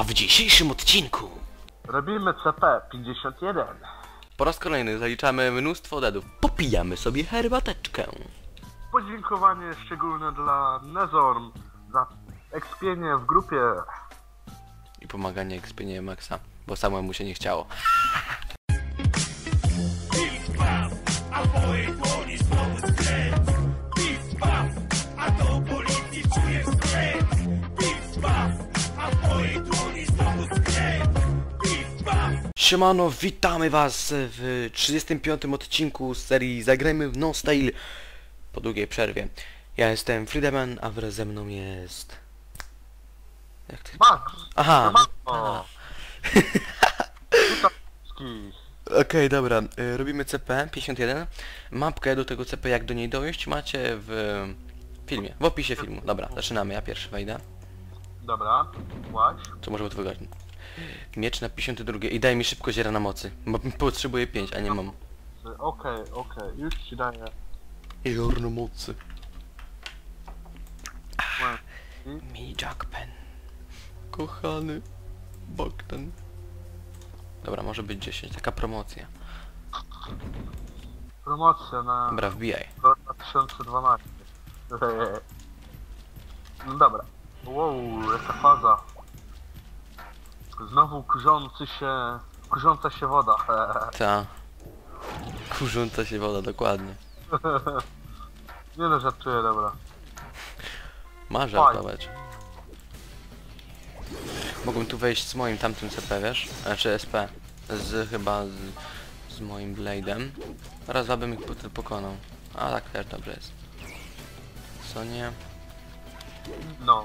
A w dzisiejszym odcinku Robimy CP51. po raz kolejny zaliczamy mnóstwo deadów. Popijamy sobie herbateczkę. Podziękowanie szczególne dla Nezorm za ekspienie w grupie. I pomaganie ekspienie Maxa, bo samemu się nie chciało. Siemano, witamy was w 35 odcinku z serii Zagrajmy w No Style po długiej przerwie. Ja jestem Friedeman, a wraz ze mną jest... Jak ty... Max! Aha. Okej, dobra, y, robimy CP 51. Mapkę do tego CP, jak do niej dojść, macie w filmie, w opisie filmu. Dobra, zaczynamy, ja pierwszy wejdę. Dobra, łaź. Co może być wygodnie. Miecz na 52 i daj mi szybko ziera na mocy, bo potrzebuję 5, a nie mam. Okej, okej, już ci daję. Zior na mocy. Mi Jackpen. Kochany Bogdan. Dobra, może być 10, taka promocja. Promocja na Dobra, wbijaj. 2012. No dobra. Wow, jaka faza. Znowu kurzący się... Kurząca się woda. Ta. Kurząca się woda, dokładnie. Nie no, żartuję, dobra. Ma żartować. Mogłem tu wejść z moim tamtym CP, wiesz? Znaczy SP. Z chyba z, z moim Blade'em. Raz dwa bym ich po- pokonał. A tak też dobrze jest. Co nie? No.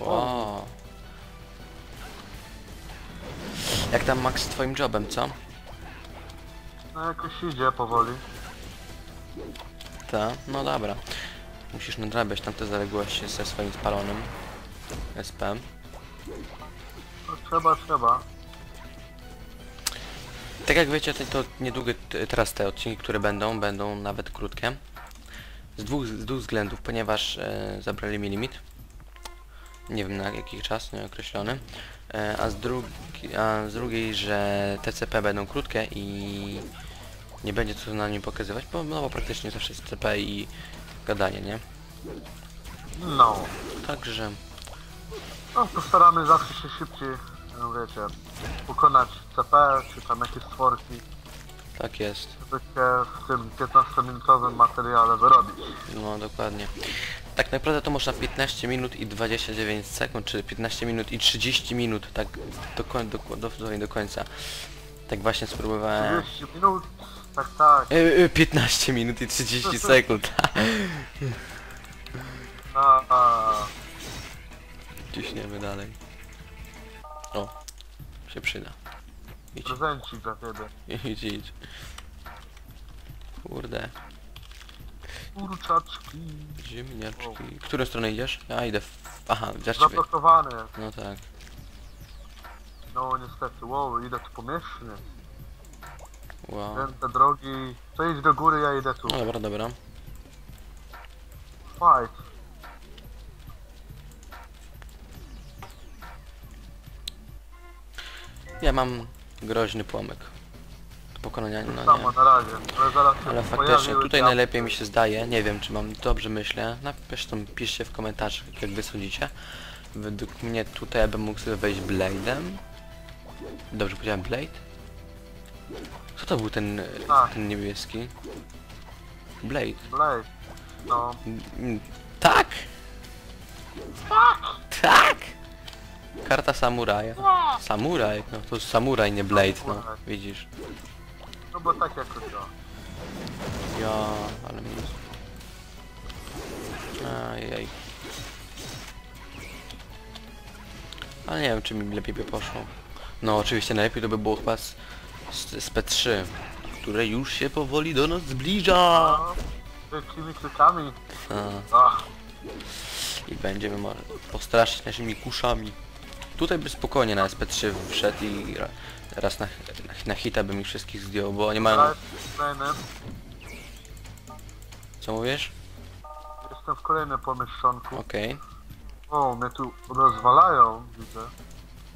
O. Jak tam Max z twoim jobem, co? No jakoś idzie powoli. Ta? No dobra. Musisz nadrabiać tamte zaległości ze swoim spalonym SP. No, trzeba, trzeba. Tak jak wiecie, to, to niedługo teraz te odcinki, które będą, będą nawet krótkie. Z dwóch, z dwóch względów, ponieważ e, zabrali mi limit. Nie wiem na jaki czas, nieokreślony. E, a, z drugi, a z drugiej, że TCP będą krótkie i nie będzie co na nim pokazywać, bo, no, bo praktycznie zawsze jest CP i gadanie, nie? No. Także No, postaramy zawsze się szybciej, no wiecie, pokonać CP, czy tam jakieś stworki, tak jest. żeby się w tym 15-minutowym materiale wyrobić. No dokładnie. Tak naprawdę to można 15 minut i 29 sekund, czy 15 minut i 30 minut, tak do, koń, do, do, do, do końca. Tak właśnie spróbowałem. 30 minut, tak, tak. E, e, 15 minut i 30 sekund. A, a, Ciśniemy dalej. O, się przyda. Idź, prezencik dla ciebie. idź, idź. Kurde, Kurczaczki. ziemniaczki. W którą stronę idziesz? Ja idę w... Aha, ciebie. Zablokowany. No tak. No niestety, wow, idę tu pomyślnie. Wow. Ten te drogi. To idź do góry, ja idę tu. No dobra, dobra. Fight. Ja mam groźny płomyk. No Samo nie. na razie, ale zaraz się Ale faktycznie, pojawiły tutaj najlepiej mi się zdaje, nie wiem czy mam dobrze myślę, zresztą piszcie w komentarzach jak wy sądzicie. Według mnie tutaj ja bym mógł sobie wejść Blade'em. Dobrze powiedziałem Blade? Co to był ten, Tak. ten niebieski? Blade. Blade. No. Mm, Tak! Tak! Karta samuraja. Samuraj, no to samuraj, nie Blade, no. Widzisz. No bo tak jakoś to. Ja, ale minus. Ajej. Ale nie wiem, czy mi lepiej by poszło. No, oczywiście najlepiej to by było chyba z, z, z P3, które już się powoli do nas zbliża. No. Wielkimi krykami. A, Ach. I będziemy może postraszyć naszymi kuszami. Tutaj by spokojnie na SP3 wszedł i ra- raz na, na, hita bym ich wszystkich zdjął, bo nie mają... Co mówisz? Jestem w kolejnym pomieszczonku. Okej. O, mnie tu rozwalają, widzę.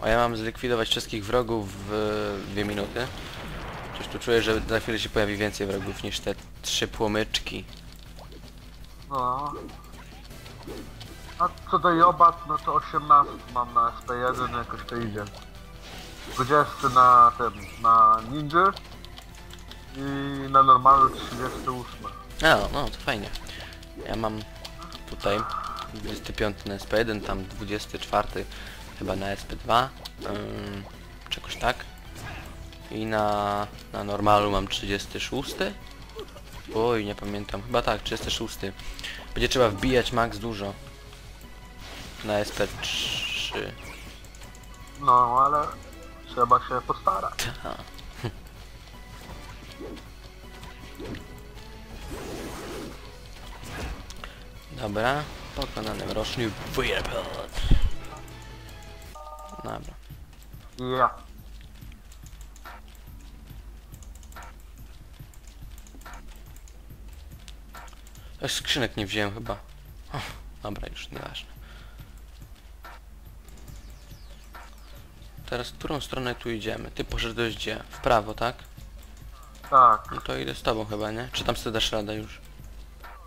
O, ja mam zlikwidować wszystkich wrogów w dwie minuty. Coś tu czuję, że za chwilę się pojawi więcej wrogów niż te trzy płomyczki. No. A co do Jobat, no to 18 mam na SP1, jakoś to idzie. 20 na tym, na Ninja i na normalu 38. A, no to fajnie. Ja mam tutaj 25 na SP1, tam 24 chyba na SP2, ym, czegoś tak. I na, na normalu mam 36. Oj, nie pamiętam, chyba tak, 36. Będzie trzeba wbijać max dużo. Na SP3. No, ale trzeba się postarać. Ta. Dobra, pokonany mroczny Firebird. Dobra. Ech, Skrzynek nie wziąłem chyba. O, dobra, już nieważne. Teraz w którą stronę tu idziemy? Ty poszedłeś gdzie? W prawo, tak? Tak, No to idę z tobą chyba, nie? Czy tam sobie dasz radę już?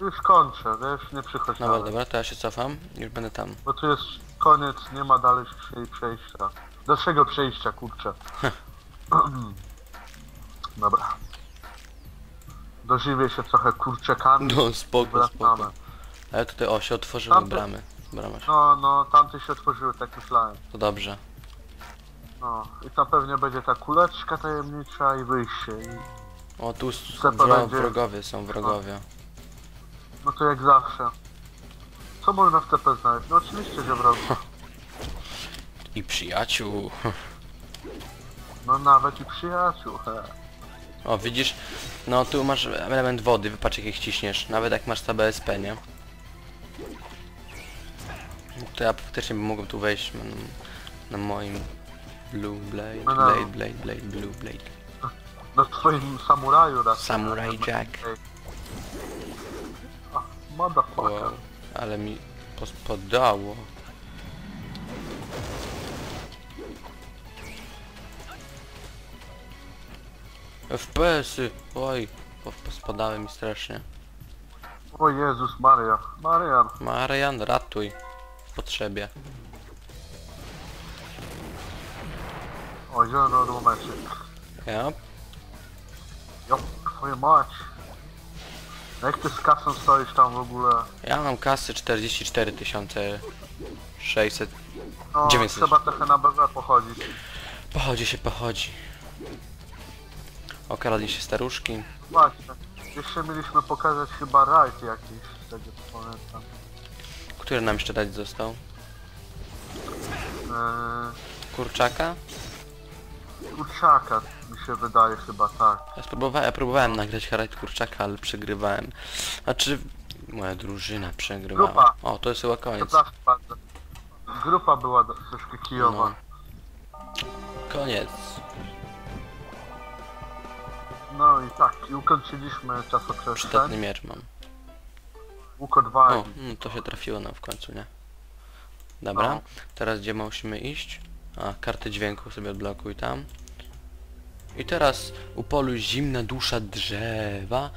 już kończę, wiesz, nie przychodź Dobra, nawet. dobra, to ja się cofam. Już będę tam. Bo tu jest koniec, nie ma dalej przejścia. Dalszego przejścia, kurczę. Dobra. Dożywię się trochę kurczakami. No spoko, Wracamy. spoko. Ale tutaj o, się otworzyły Tamte- bramy. Brama się. No, no, tamte się otworzyły, tak myślałem. To dobrze. No, i tam pewnie będzie ta kuleczka tajemnicza i wyjście. I, O, tu s- Co to wro będzie? wrogowie są, wrogowie. no to jak zawsze. Co można w CP znaleźć? No oczywiście, że wrogu. I przyjaciół. No nawet i przyjaciół, he. O, widzisz? No, tu masz element wody, wypatrz jak ich ciśniesz. Nawet jak masz BSP, nie? To ja faktycznie bym mógł tu wejść na, na moim Blue Blade, No, no. Blade, Blade, Blade, Blue Blade. Na swoim samuraju raz. Samurai Jack. Motherfucker. Wow, ale mi pospadało. FPS-y, oj, po- pospadały mi strasznie. O Jezus Maria. Marian. Marian, ratuj. W potrzebie. O, zielony odłomeczek. Ja? Jo, twoja mać. Jak ty z kasą stoisz tam w ogóle? Ja mam kasy 44 600. No, 900. trzeba trochę na BW pochodzić. Pochodzi się, pochodzi. Okradli się staruszki. Właśnie. Jeszcze mieliśmy pokazać chyba rajd jakiś, z tego co pamiętam. Który nam jeszcze dać został? Eee, Kurczaka? Kurczaka mi się wydaje chyba, tak. Ja, spróbowałem, ja próbowałem nagrać Harald Kurczaka, ale przegrywałem. Znaczy, moja drużyna przegrywała. Grupa. O, to jest chyba koniec. Przepraszam bardzo. Grupa była do- troszkę kijowa. Koniec. No i tak, i ukończyliśmy Przydatny czasoprzestrzeń. miecz mam. Łuk odwagi. O, no to się trafiło nam w końcu, nie? Dobra, No. teraz gdzie musimy iść? A, kartę dźwięku sobie odblokuj tam. I teraz upoluj zimna dusza drzewa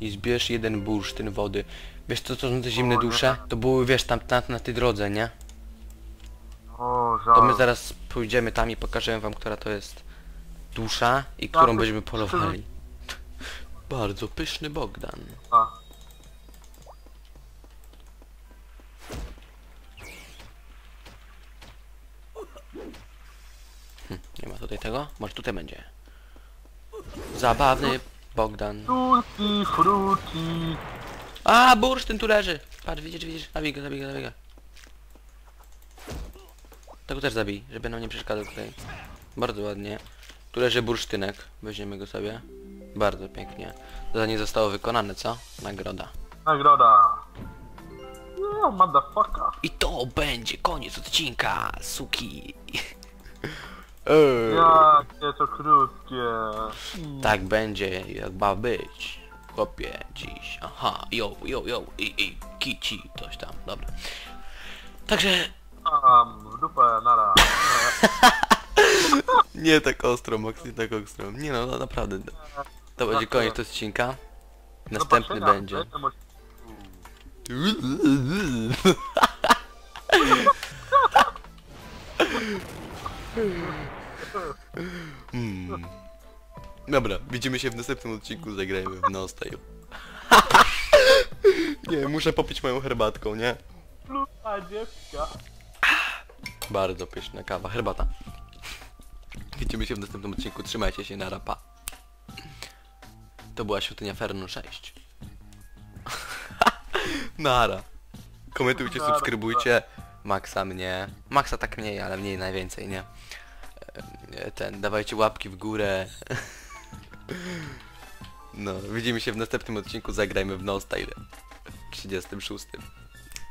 i zbierz jeden bursztyn wody. Wiesz co to są te zimne dusze? To były, wiesz, tam na, na tej drodze, nie? To my zaraz pójdziemy tam i pokażemy wam, która to jest dusza i którą będziemy polowali. Bardzo pyszny Bogdan. A. Tego? Może tutaj będzie. Zabawny Bogdan. Tutti frutti. A, bursztyn tu leży! Patrz, widzisz, widzisz? Zabij go, zabij go, zabij go. Tego też zabij, żeby nam nie przeszkadzał tutaj. Bardzo ładnie. Tu leży bursztynek. Weźmiemy go sobie. Bardzo pięknie. Zadanie zostało wykonane, co? Nagroda. Nagroda. No, motherfucker. I to będzie koniec odcinka, suki. Eee. Jakie to krótkie. Tak będzie, jak ma być. Chłopie, dziś. Aha, yo, yo, yo, i, i, kici, coś tam, dobra. Także, Mam w dupę, nara. Nie tak ostro, Max, nie tak ostro. Nie no, no naprawdę. To będzie koniec odcinka. Następny Zobaczenia, będzie. Hmm. Dobra, widzimy się w następnym odcinku, zagrajmy w No Style. nie, muszę popić moją herbatką, nie? Lupa dziewka. Bardzo pyszna kawa, herbata. Widzimy się w następnym odcinku, trzymajcie się na rapa. To była Świątynia Fernu 6. Nara. Komentujcie, Nara. subskrybujcie. Maxa mnie. Maxa tak mniej, ale mniej najwięcej, nie? E, Ten, dawajcie łapki w górę. No, widzimy się w następnym odcinku, zagrajmy w No Style. 36.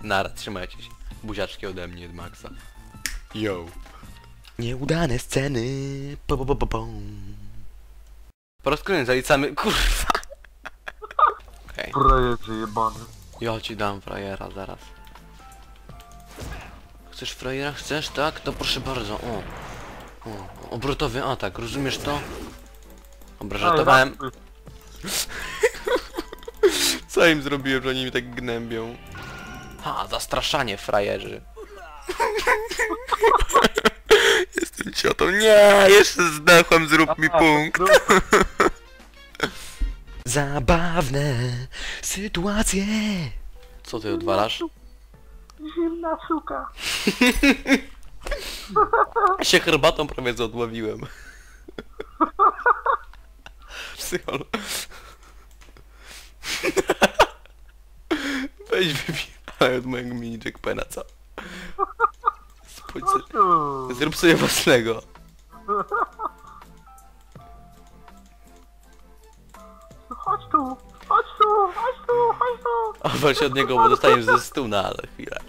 Nara, trzymajcie się. Buziaczki ode mnie, od Maxa. Yo. Nieudane sceny. Po, po, po, po, po. Po raz kolejny zalicamy... Kurwa. Okej. Frajerze jebany. Ja ci dam frajera zaraz. Chcesz frajera? Chcesz? Tak? To proszę bardzo. O. o. Obrotowy atak, rozumiesz to? Dobra, żartowałem. Ratuj. Co im zrobiłem, że oni mi tak gnębią? Ha, zastraszanie frajerzy. Jestem ciotą. Nie, jeszcze zdechłem, zrób mi punkt. zrób- Zabawne sytuacje. Co ty odwalasz? Zimna suka. Ja się herbatą prawie zadławiłem. Psychol. Weź wybieraj od mojego mini Jackpena, co? Spójrz sobie. Tu. Zrób sobie własnego. Chodź tu. Chodź tu. Chodź tu. Chodź tu. A weź od niego, bo dostaniesz ze stuna za chwilę.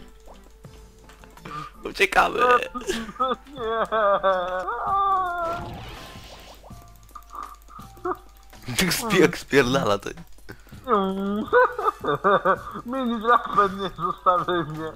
Uciekamy. Nie. Jak spierdala to. Mini Jackman nie zostawiaj mnie.